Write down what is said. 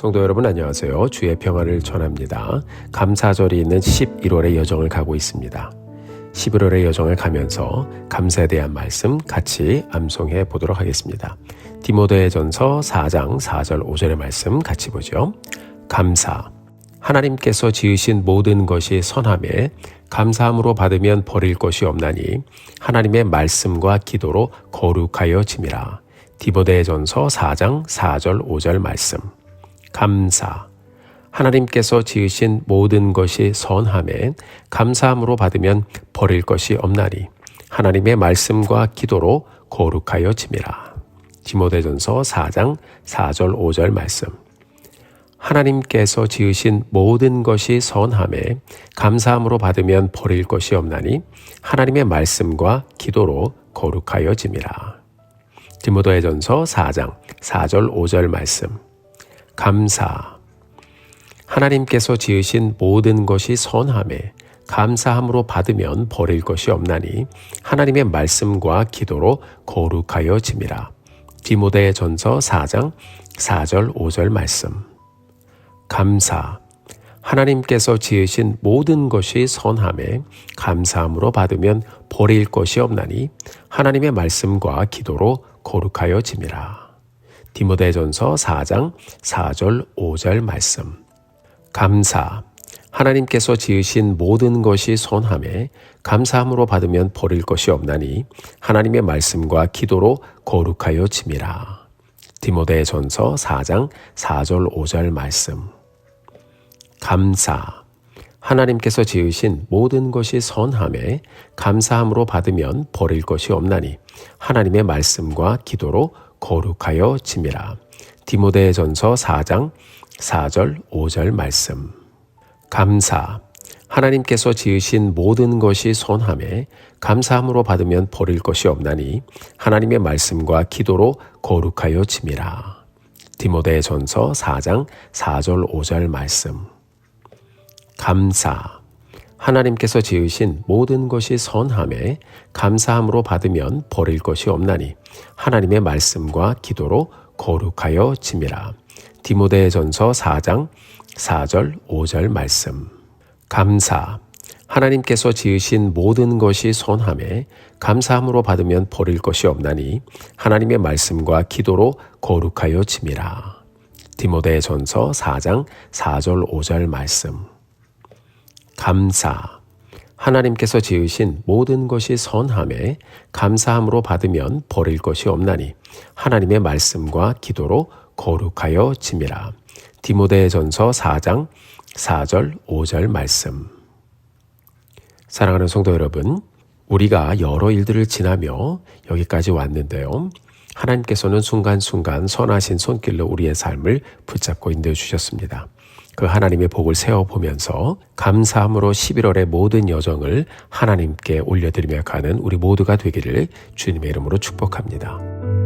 성도 여러분 안녕하세요. 주의 평안을 전합니다. 감사절이 있는 11월의 여정을 가고 있습니다. 11월의 여정을 가면서 감사에 대한 말씀 같이 암송해 보도록 하겠습니다. 디모데의 전서 4장 4절 5절의 말씀 같이 보죠. 감사. 하나님께서 지으신 모든 것이 선함에 감사함으로 받으면 버릴 것이 없나니 하나님의 말씀과 기도로 거룩하여 짐이라. 디모데의 전서 4장 4절 5절 말씀. 감사. 하나님께서 지으신 모든 것이 선함에 감사함으로 받으면 버릴 것이 없나니 하나님의 말씀과 기도로 거룩하여 짐이라. 디모데전서 4장 4절 5절 말씀. 하나님께서 지으신 모든 것이 선함에 감사함으로 받으면 버릴 것이 없나니 하나님의 말씀과 기도로 거룩하여 짐이라. 디모데전서 4장 4절 5절 말씀. 감사. 하나님께서 지으신 모든 것이 선함에 감사함으로 받으면 버릴 것이 없나니 하나님의 말씀과 기도로 거룩하여 짐이라. 디모데 전서 4장 4절 5절 말씀. 감사. 하나님께서 지으신 모든 것이 선함에 감사함으로 받으면 버릴 것이 없나니 하나님의 말씀과 기도로 거룩하여 짐이라. 디모데전서 4장 4절 5절 말씀. 감사. 하나님께서 지으신 모든 것이 선함에 감사함으로 받으면 버릴 것이 없나니 하나님의 말씀과 기도로 거룩하여 짐이라. 디모데전서 4장 4절 5절 말씀. 감사. 하나님께서 지으신 모든 것이 선함에 감사함으로 받으면 버릴 것이 없나니 하나님의 말씀과 기도로 거룩하여 짐이라. 디모데전서 4장 4절 5절 말씀. 감사. 하나님께서 지으신 모든 것이 선함에 감사함으로 받으면 버릴 것이 없나니 하나님의 말씀과 기도로 거룩하여 짐이라. 디모데전서 4장 4절 5절 말씀. 감사. 하나님께서 지으신 모든 것이 선함에 감사함으로 받으면 버릴 것이 없나니 하나님의 말씀과 기도로 거룩하여 짐이라. 디모데전서 4장 4절 5절 말씀. 감사. 하나님께서 지으신 모든 것이 선함에 감사함으로 받으면 버릴 것이 없나니 하나님의 말씀과 기도로 거룩하여 짐이라. 디모데전서 4장 4절 5절 말씀. 감사. 하나님께서 지으신 모든 것이 선함에 감사함으로 받으면 버릴 것이 없나니 하나님의 말씀과 기도로 거룩하여 짐이라. 디모데전서 4장 4절 5절 말씀. 사랑하는 성도 여러분, 우리가 여러 일들을 지나며 여기까지 왔는데요. 하나님께서는 순간순간 선하신 손길로 우리의 삶을 붙잡고 인도해 주셨습니다. 그 하나님의 복을 세워보면서 감사함으로 11월의 모든 여정을 하나님께 올려드리며 가는 우리 모두가 되기를 주님의 이름으로 축복합니다.